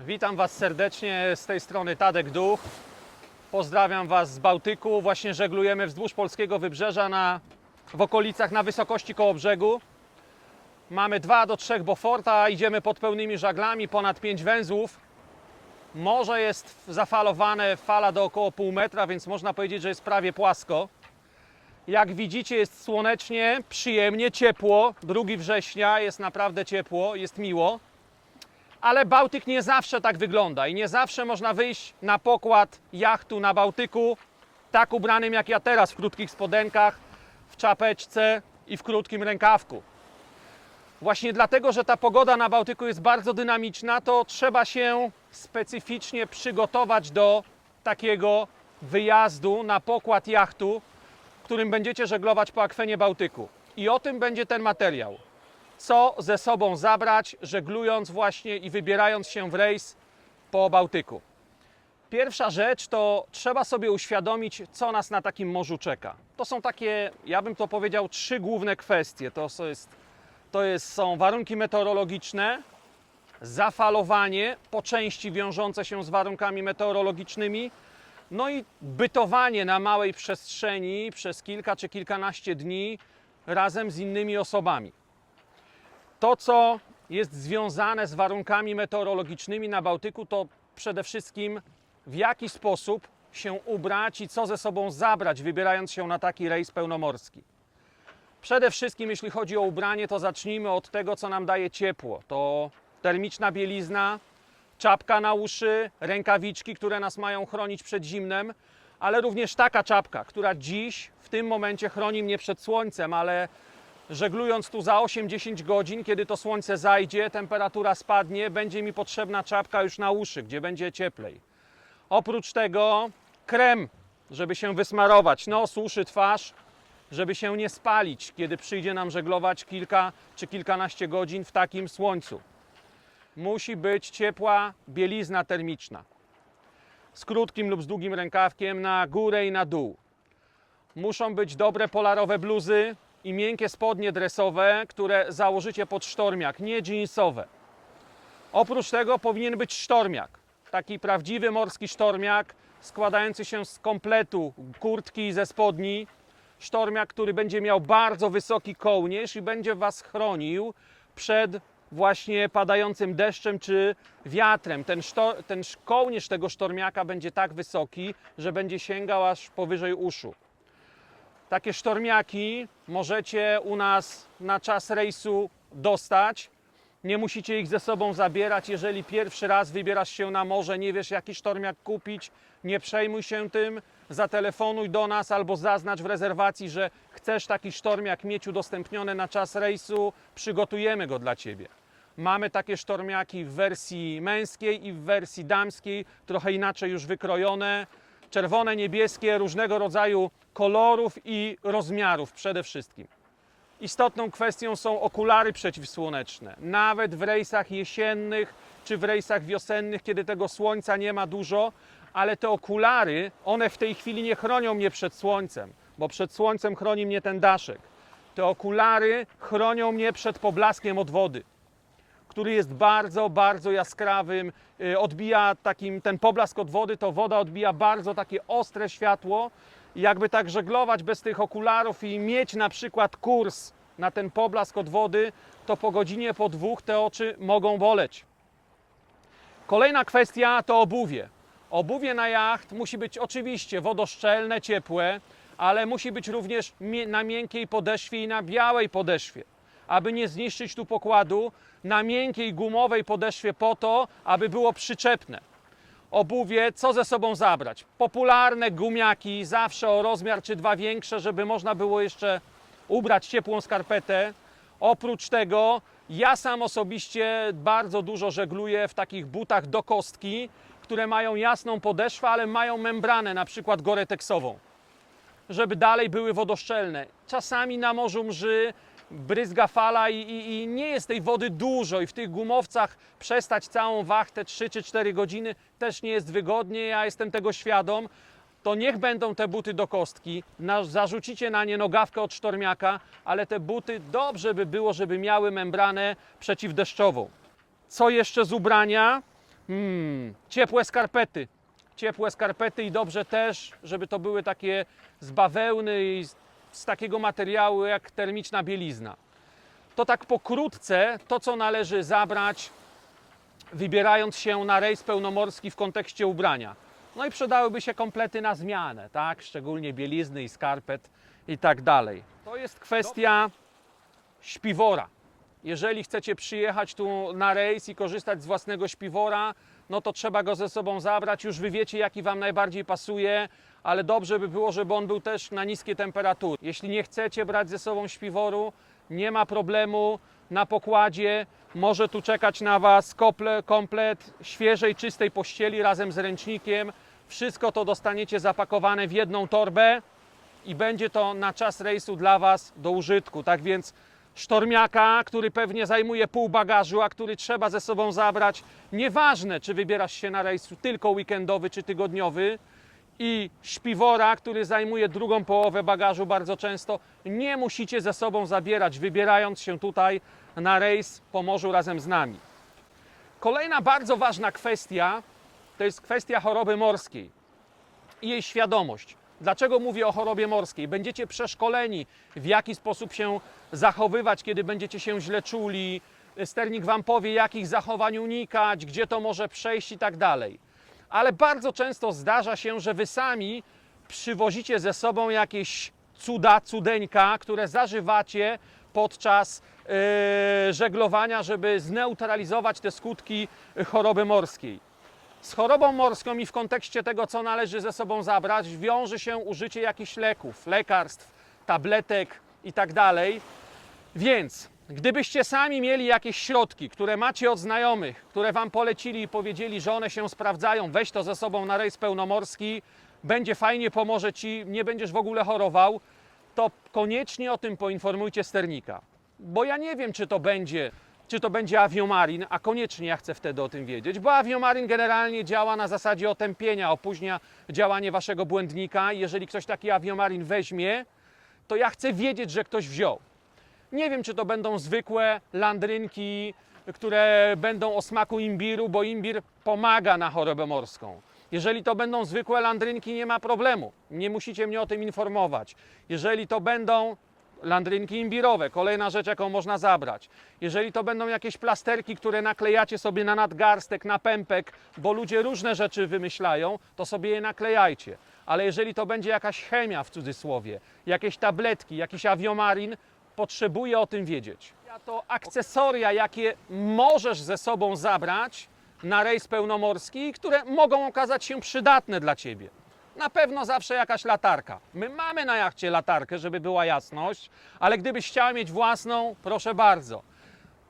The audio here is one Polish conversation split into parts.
Witam Was serdecznie z tej strony Tadek Duch. Pozdrawiam Was z Bałtyku. Właśnie żeglujemy wzdłuż polskiego wybrzeża na, w okolicach na wysokości koło brzegu. Mamy 2 do 3 Boforta, idziemy pod pełnymi żaglami, ponad 5 węzłów. Morze jest zafalowane, fala do około pół metra, więc można powiedzieć, że jest prawie płasko. Jak widzicie, jest słonecznie, przyjemnie, ciepło. 2 września jest naprawdę ciepło, jest miło. Ale Bałtyk nie zawsze tak wygląda i nie zawsze można wyjść na pokład jachtu na Bałtyku tak ubranym jak ja teraz, w krótkich spodenkach, w czapeczce i w krótkim rękawku. Właśnie dlatego, że ta pogoda na Bałtyku jest bardzo dynamiczna, to trzeba się specyficznie przygotować do takiego wyjazdu na pokład jachtu, którym będziecie żeglować po akwenie Bałtyku. I o tym będzie ten materiał co ze sobą zabrać, żeglując właśnie i wybierając się w rejs po Bałtyku. Pierwsza rzecz to trzeba sobie uświadomić, co nas na takim morzu czeka. To są takie, ja bym to powiedział, trzy główne kwestie. To, jest, to jest, są warunki meteorologiczne, zafalowanie, po części wiążące się z warunkami meteorologicznymi, no i bytowanie na małej przestrzeni przez kilka czy kilkanaście dni razem z innymi osobami to, co jest związane z warunkami meteorologicznymi na Bałtyku, to przede wszystkim w jaki sposób się ubrać i co ze sobą zabrać, wybierając się na taki rejs pełnomorski. Przede wszystkim, jeśli chodzi o ubranie, to zacznijmy od tego, co nam daje ciepło. To termiczna bielizna, czapka na uszy, rękawiczki, które nas mają chronić przed zimnem, ale również taka czapka, która dziś, w tym momencie chroni mnie przed słońcem, ale żeglując tu za 8-10 godzin, kiedy to słońce zajdzie, temperatura spadnie, będzie mi potrzebna czapka już na uszy, gdzie będzie cieplej. Oprócz tego krem, żeby się wysmarować nos, uszy, twarz, żeby się nie spalić, kiedy przyjdzie nam żeglować kilka czy kilkanaście godzin w takim słońcu. Musi być ciepła bielizna termiczna z krótkim lub z długim rękawkiem na górę i na dół. Muszą być dobre polarowe bluzy, i miękkie spodnie dresowe, które założycie pod sztormiak, nie jeansowe. Oprócz tego powinien być sztormiak, taki prawdziwy morski sztormiak, składający się z kompletu kurtki ze spodni. Sztormiak, który będzie miał bardzo wysoki kołnierz i będzie Was chronił przed właśnie padającym deszczem czy wiatrem. Ten, ten kołnierz tego sztormiaka będzie tak wysoki, że będzie sięgał aż powyżej uszu. Takie sztormiaki możecie u nas na czas rejsu dostać. Nie musicie ich ze sobą zabierać. Jeżeli pierwszy raz wybierasz się na morze, nie wiesz jaki sztormiak kupić, nie przejmuj się tym. Zatelefonuj do nas albo zaznacz w rezerwacji, że chcesz taki sztormiak mieć udostępniony na czas rejsu. Przygotujemy go dla Ciebie. Mamy takie sztormiaki w wersji męskiej i w wersji damskiej, trochę inaczej już wykrojone czerwone, niebieskie, różnego rodzaju kolorów i rozmiarów przede wszystkim. Istotną kwestią są okulary przeciwsłoneczne. Nawet w rejsach jesiennych czy w rejsach wiosennych, kiedy tego słońca nie ma dużo, ale te okulary, one w tej chwili nie chronią mnie przed słońcem, bo przed słońcem chroni mnie ten daszek. Te okulary chronią mnie przed poblaskiem od wody który jest bardzo, bardzo jaskrawym, y, odbija takim, ten poblask od wody, to woda odbija bardzo takie ostre światło jakby tak żeglować bez tych okularów i mieć na przykład kurs na ten poblask od wody, to po godzinie, po dwóch te oczy mogą boleć. Kolejna kwestia to obuwie. Obuwie na jacht musi być oczywiście wodoszczelne, ciepłe, ale musi być również na miękkiej podeszwie i na białej podeszwie aby nie zniszczyć tu pokładu, na miękkiej gumowej podeszwie po to, aby było przyczepne. Obuwie, co ze sobą zabrać? Popularne gumiaki, zawsze o rozmiar czy dwa większe, żeby można było jeszcze ubrać ciepłą skarpetę. Oprócz tego, ja sam osobiście bardzo dużo żegluję w takich butach do kostki, które mają jasną podeszwę, ale mają membranę, na przykład goreteksową, żeby dalej były wodoszczelne. Czasami na morzu mrzy bryzga fala i, i, i, nie jest tej wody dużo i w tych gumowcach przestać całą wachtę 3 czy 4 godziny też nie jest wygodnie, ja jestem tego świadom, to niech będą te buty do kostki, na, zarzucicie na nie nogawkę od sztormiaka, ale te buty dobrze by było, żeby miały membranę przeciwdeszczową. Co jeszcze z ubrania? Hmm, ciepłe skarpety. Ciepłe skarpety i dobrze też, żeby to były takie z bawełny i z, z takiego materiału jak termiczna bielizna. To tak pokrótce, to co należy zabrać, wybierając się na rejs pełnomorski w kontekście ubrania. No i przydałyby się komplety na zmianę, tak? Szczególnie bielizny i skarpet i tak dalej. To jest kwestia śpiwora. Jeżeli chcecie przyjechać tu na rejs i korzystać z własnego śpiwora, no to trzeba go ze sobą zabrać. Już wy wiecie, jaki wam najbardziej pasuje, ale dobrze by było, żeby on był też na niskie temperatury. Jeśli nie chcecie brać ze sobą śpiworu, nie ma problemu. Na pokładzie może tu czekać na was kople, komplet świeżej, czystej pościeli razem z ręcznikiem. Wszystko to dostaniecie zapakowane w jedną torbę i będzie to na czas rejsu dla Was do użytku. Tak więc sztormiaka, który pewnie zajmuje pół bagażu, a który trzeba ze sobą zabrać, nieważne czy wybierasz się na rejs tylko weekendowy czy tygodniowy, i śpiwora, który zajmuje drugą połowę bagażu bardzo często, nie musicie ze sobą zabierać, wybierając się tutaj na rejs po morzu razem z nami. Kolejna bardzo ważna kwestia to jest kwestia choroby morskiej i jej świadomość. Dlaczego mówię o chorobie morskiej? Będziecie przeszkoleni, w jaki sposób się zachowywać, kiedy będziecie się źle czuli. Sternik Wam powie, jakich zachowań unikać, gdzie to może przejść i tak dalej. Ale bardzo często zdarza się, że Wy sami przywozicie ze sobą jakieś cuda, cudeńka, które zażywacie podczas yy, żeglowania, żeby zneutralizować te skutki choroby morskiej. Z chorobą morską i w kontekście tego, co należy ze sobą zabrać, wiąże się użycie jakichś leków, lekarstw, tabletek itd. Więc gdybyście sami mieli jakieś środki, które macie od znajomych, które wam polecili i powiedzieli, że one się sprawdzają, weź to ze sobą na rejs pełnomorski, będzie fajnie, pomoże ci, nie będziesz w ogóle chorował, to koniecznie o tym poinformujcie sternika. Bo ja nie wiem, czy to będzie, czy to będzie aviomarin, a koniecznie ja chcę wtedy o tym wiedzieć, bo aviomarin generalnie działa na zasadzie otępienia, opóźnia działanie waszego błędnika. Jeżeli ktoś taki aviomarin weźmie, to ja chcę wiedzieć, że ktoś wziął. Nie wiem, czy to będą zwykłe landrynki, które będą o smaku imbiru, bo imbir pomaga na chorobę morską. Jeżeli to będą zwykłe landrynki, nie ma problemu. Nie musicie mnie o tym informować. Jeżeli to będą landrynki imbirowe, kolejna rzecz, jaką można zabrać. Jeżeli to będą jakieś plasterki, które naklejacie sobie na nadgarstek, na pępek, bo ludzie różne rzeczy wymyślają, to sobie je naklejajcie. Ale jeżeli to będzie jakaś chemia w cudzysłowie, jakieś tabletki, jakiś aviomarin, potrzebuję o tym wiedzieć. To akcesoria, jakie możesz ze sobą zabrać na rejs pełnomorski, które mogą okazać się przydatne dla Ciebie. Na pewno zawsze jakaś latarka. My mamy na jachcie latarkę, żeby była jasność, ale gdybyś chciała mieć własną, proszę bardzo.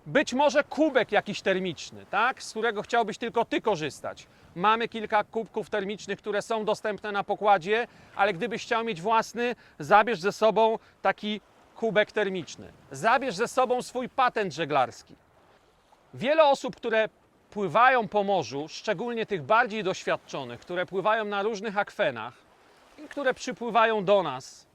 Być może kubek jakiś termiczny, tak? z którego chciałbyś tylko ty korzystać. Mamy kilka kubków termicznych, które są dostępne na pokładzie, ale gdybyś chciał mieć własny, zabierz ze sobą taki kubek termiczny. Zabierz ze sobą swój patent żeglarski. Wiele osób, które pływają po morzu, szczególnie tych bardziej doświadczonych, które pływają na różnych akwenach i które przypływają do nas,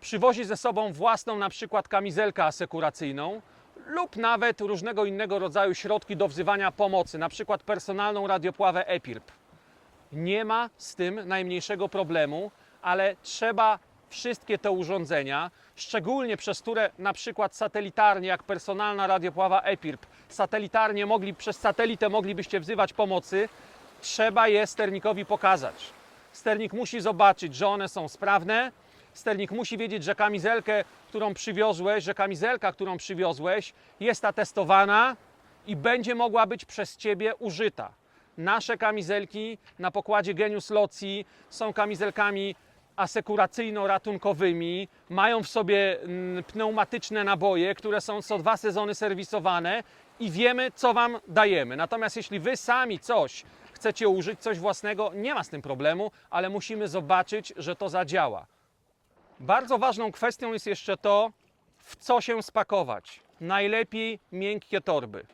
przywozi ze sobą własną na przykład kamizelkę asekuracyjną lub nawet różnego innego rodzaju środki do wzywania pomocy, na przykład personalną radiopławę EPIRB. Nie ma z tym najmniejszego problemu, ale trzeba wszystkie te urządzenia, szczególnie przez które na przykład satelitarnie, jak personalna radiopława EPIRB, satelitarnie mogli, przez satelitę moglibyście wzywać pomocy, trzeba je sternikowi pokazać. Sternik musi zobaczyć, że one są sprawne, sternik musi wiedzieć, że kamizelkę, którą przywiozłeś, że kamizelka, którą przywiozłeś, jest atestowana i będzie mogła być przez Ciebie użyta. Nasze kamizelki na pokładzie Genius Locji są kamizelkami asekuracyjno-ratunkowymi, mają w sobie mm, pneumatyczne naboje, które są co dwa sezony serwisowane i wiemy, co Wam dajemy. Natomiast jeśli Wy sami coś chcecie użyć, coś własnego, nie ma z tym problemu, ale musimy zobaczyć, że to zadziała. Bardzo ważną kwestią jest jeszcze to, w co się spakować. Najlepiej miękkie torby.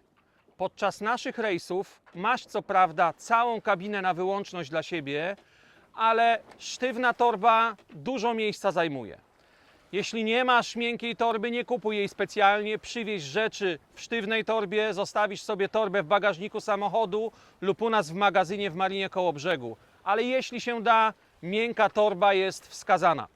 Podczas naszych rejsów masz co prawda całą kabinę na wyłączność dla siebie, ale sztywna torba dużo miejsca zajmuje. Jeśli nie masz miękkiej torby, nie kupuj jej specjalnie. Przywieź rzeczy w sztywnej torbie, zostawisz sobie torbę w bagażniku samochodu lub u nas w magazynie w Marinie koło brzegu. Ale jeśli się da, miękka torba jest wskazana.